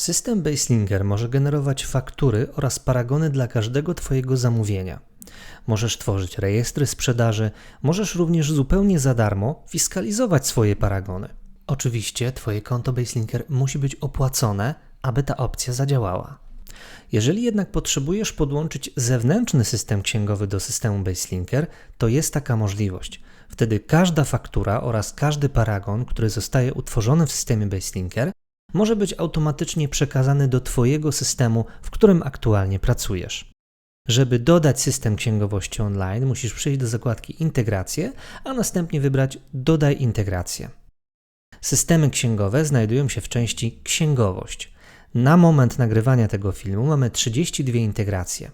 System Baselinker może generować faktury oraz paragony dla każdego Twojego zamówienia. Możesz tworzyć rejestry sprzedaży, możesz również zupełnie za darmo fiskalizować swoje paragony. Oczywiście Twoje konto Baselinker musi być opłacone, aby ta opcja zadziałała. Jeżeli jednak potrzebujesz podłączyć zewnętrzny system księgowy do systemu Baselinker, to jest taka możliwość. Wtedy każda faktura oraz każdy paragon, który zostaje utworzony w systemie Baselinker, może być automatycznie przekazany do Twojego systemu, w którym aktualnie pracujesz. Żeby dodać system księgowości online, musisz przejść do zakładki Integracje, a następnie wybrać Dodaj integrację. Systemy księgowe znajdują się w części Księgowość. Na moment nagrywania tego filmu mamy 32 integracje.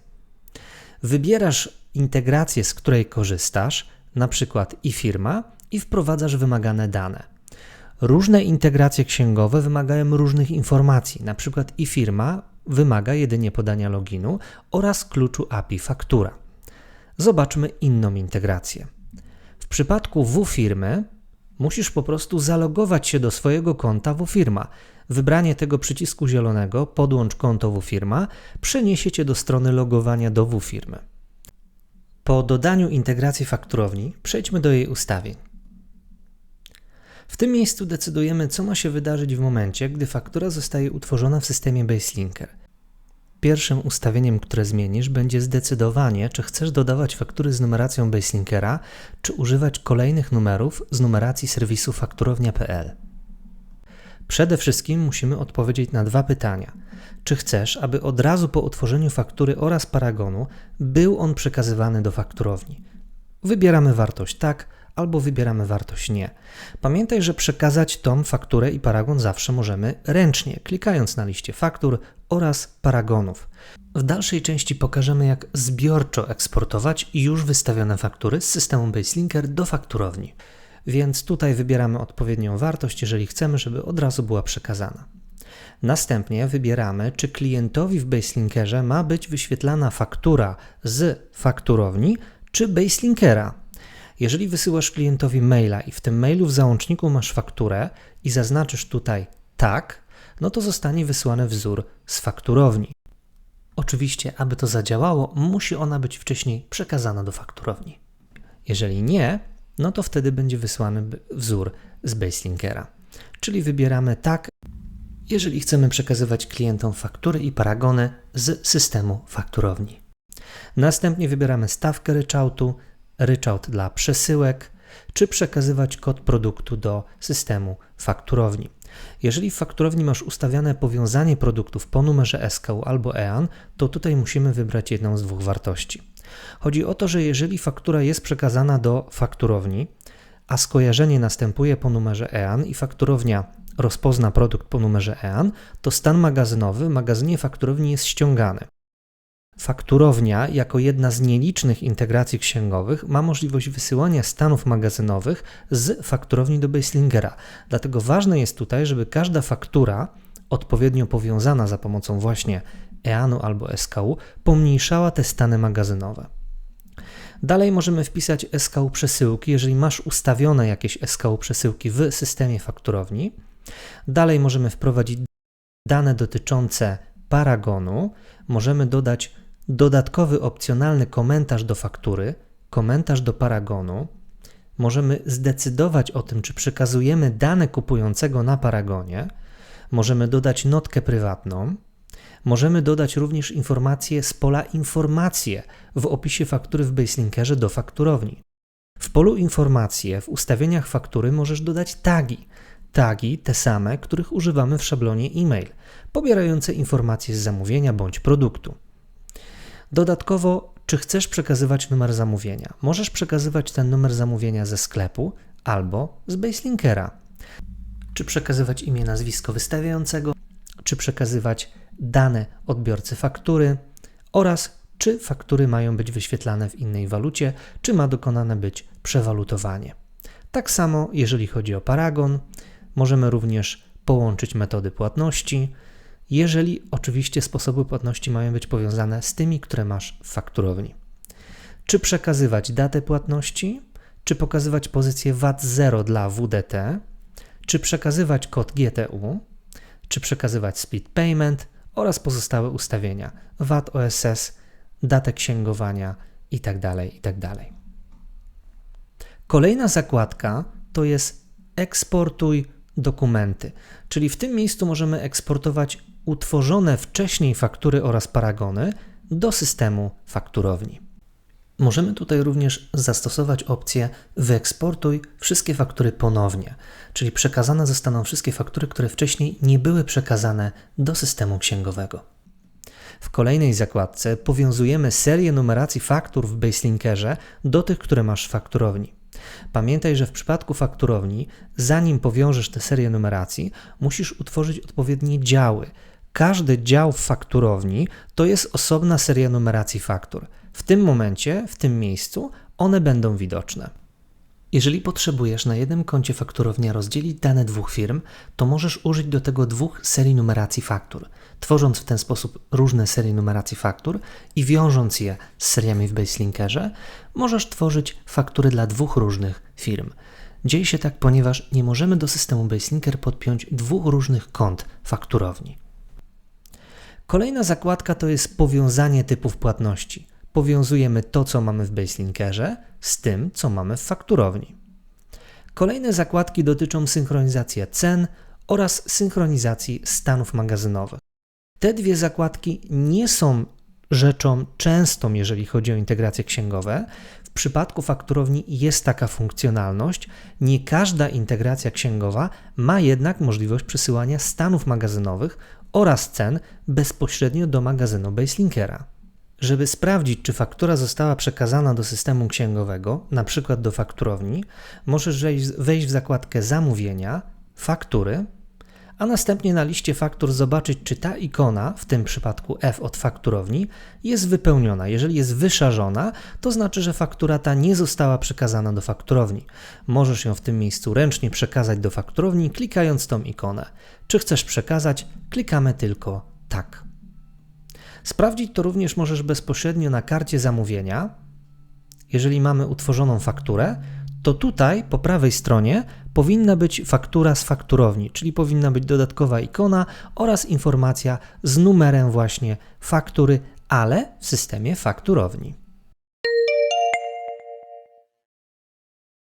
Wybierasz integrację, z której korzystasz, na przykład i firma, i wprowadzasz wymagane dane. Różne integracje księgowe wymagają różnych informacji, przykład i firma wymaga jedynie podania loginu oraz kluczu API faktura. Zobaczmy inną integrację. W przypadku W firmy musisz po prostu zalogować się do swojego konta W firma. Wybranie tego przycisku zielonego podłącz konto W firma przeniesie cię do strony logowania do W firmy. Po dodaniu integracji fakturowni przejdźmy do jej ustawień. W tym miejscu decydujemy, co ma się wydarzyć w momencie, gdy faktura zostaje utworzona w systemie Baselinker. Pierwszym ustawieniem, które zmienisz, będzie zdecydowanie, czy chcesz dodawać faktury z numeracją Baselinkera, czy używać kolejnych numerów z numeracji serwisu fakturownia.pl. Przede wszystkim musimy odpowiedzieć na dwa pytania. Czy chcesz, aby od razu po utworzeniu faktury oraz paragonu był on przekazywany do fakturowni? Wybieramy wartość tak, albo wybieramy wartość nie. Pamiętaj, że przekazać tą fakturę i paragon zawsze możemy ręcznie, klikając na liście faktur oraz paragonów. W dalszej części pokażemy, jak zbiorczo eksportować już wystawione faktury z systemu Baselinker do fakturowni. Więc tutaj wybieramy odpowiednią wartość, jeżeli chcemy, żeby od razu była przekazana. Następnie wybieramy, czy klientowi w Baselinkerze ma być wyświetlana faktura z fakturowni, czy Baselinkera. Jeżeli wysyłasz klientowi maila i w tym mailu w załączniku masz fakturę i zaznaczysz tutaj tak, no to zostanie wysłany wzór z fakturowni. Oczywiście, aby to zadziałało, musi ona być wcześniej przekazana do fakturowni. Jeżeli nie, no to wtedy będzie wysłany wzór z Baselinkera. Czyli wybieramy tak, jeżeli chcemy przekazywać klientom faktury i paragony z systemu fakturowni. Następnie wybieramy stawkę ryczałtu, ryczałt dla przesyłek, czy przekazywać kod produktu do systemu fakturowni. Jeżeli w fakturowni masz ustawiane powiązanie produktów po numerze SKU albo EAN, to tutaj musimy wybrać jedną z dwóch wartości. Chodzi o to, że jeżeli faktura jest przekazana do fakturowni, a skojarzenie następuje po numerze EAN i fakturownia rozpozna produkt po numerze EAN, to stan magazynowy w magazynie fakturowni jest ściągany. Fakturownia, jako jedna z nielicznych integracji księgowych, ma możliwość wysyłania stanów magazynowych z fakturowni do Baselingera. Dlatego ważne jest tutaj, żeby każda faktura, odpowiednio powiązana za pomocą właśnie EANu albo SKU, pomniejszała te stany magazynowe. Dalej możemy wpisać SKU przesyłki, jeżeli masz ustawione jakieś SKU przesyłki w systemie fakturowni. Dalej możemy wprowadzić dane dotyczące paragonu. Możemy dodać dodatkowy opcjonalny komentarz do faktury, komentarz do paragonu. Możemy zdecydować o tym, czy przekazujemy dane kupującego na paragonie. Możemy dodać notkę prywatną. Możemy dodać również informacje z pola informacje w opisie faktury w Baselinkerze do fakturowni. W polu informacje w ustawieniach faktury możesz dodać tagi. Tagi te same, których używamy w szablonie e-mail, pobierające informacje z zamówienia bądź produktu. Dodatkowo, czy chcesz przekazywać numer zamówienia? Możesz przekazywać ten numer zamówienia ze sklepu albo z Baselinkera. Czy przekazywać imię, nazwisko wystawiającego, czy przekazywać dane odbiorcy faktury oraz czy faktury mają być wyświetlane w innej walucie, czy ma dokonane być przewalutowanie. Tak samo, jeżeli chodzi o paragon, możemy również połączyć metody płatności, jeżeli oczywiście sposoby płatności mają być powiązane z tymi, które masz w fakturowni. Czy przekazywać datę płatności, czy pokazywać pozycję VAT 0 dla WDT, czy przekazywać kod GTU, czy przekazywać split payment oraz pozostałe ustawienia VAT OSS, datę księgowania itd. itd. Kolejna zakładka to jest eksportuj dokumenty, czyli w tym miejscu możemy eksportować utworzone wcześniej faktury oraz paragony do systemu fakturowni. Możemy tutaj również zastosować opcję wyeksportuj wszystkie faktury ponownie, czyli przekazane zostaną wszystkie faktury, które wcześniej nie były przekazane do systemu księgowego. W kolejnej zakładce powiązujemy serię numeracji faktur w Baselinkerze do tych, które masz w fakturowni. Pamiętaj, że w przypadku fakturowni, zanim powiążesz tę serię numeracji, musisz utworzyć odpowiednie działy. Każdy dział w fakturowni to jest osobna seria numeracji faktur. W tym momencie, w tym miejscu, one będą widoczne. Jeżeli potrzebujesz na jednym koncie fakturownia rozdzielić dane dwóch firm, to możesz użyć do tego dwóch serii numeracji faktur, tworząc w ten sposób różne serie numeracji faktur i wiążąc je z seriami w Baselinkerze, możesz tworzyć faktury dla dwóch różnych firm. Dzieje się tak, ponieważ nie możemy do systemu Baselinker podpiąć dwóch różnych kont fakturowni. Kolejna zakładka to jest powiązanie typów płatności. Powiązujemy to, co mamy w Baselinkerze z tym, co mamy w fakturowni. Kolejne zakładki dotyczą synchronizacji cen oraz synchronizacji stanów magazynowych. Te dwie zakładki nie są rzeczą częstą, jeżeli chodzi o integracje księgowe. W przypadku fakturowni jest taka funkcjonalność. Nie każda integracja księgowa ma jednak możliwość przesyłania stanów magazynowych oraz cen bezpośrednio do magazynu Baselinkera. Żeby sprawdzić, czy faktura została przekazana do systemu księgowego, przykład do fakturowni, możesz wejść w zakładkę Zamówienia, Faktury, a następnie na liście faktur zobaczyć, czy ta ikona, w tym przypadku F od fakturowni, jest wypełniona. Jeżeli jest wyszarzona, to znaczy, że faktura ta nie została przekazana do fakturowni. Możesz ją w tym miejscu ręcznie przekazać do fakturowni, klikając tą ikonę. Czy chcesz przekazać? Klikamy tylko tak. Sprawdzić to również możesz bezpośrednio na karcie zamówienia. Jeżeli mamy utworzoną fakturę, to tutaj po prawej stronie powinna być faktura z fakturowni, czyli powinna być dodatkowa ikona oraz informacja z numerem właśnie faktury, ale w systemie fakturowni.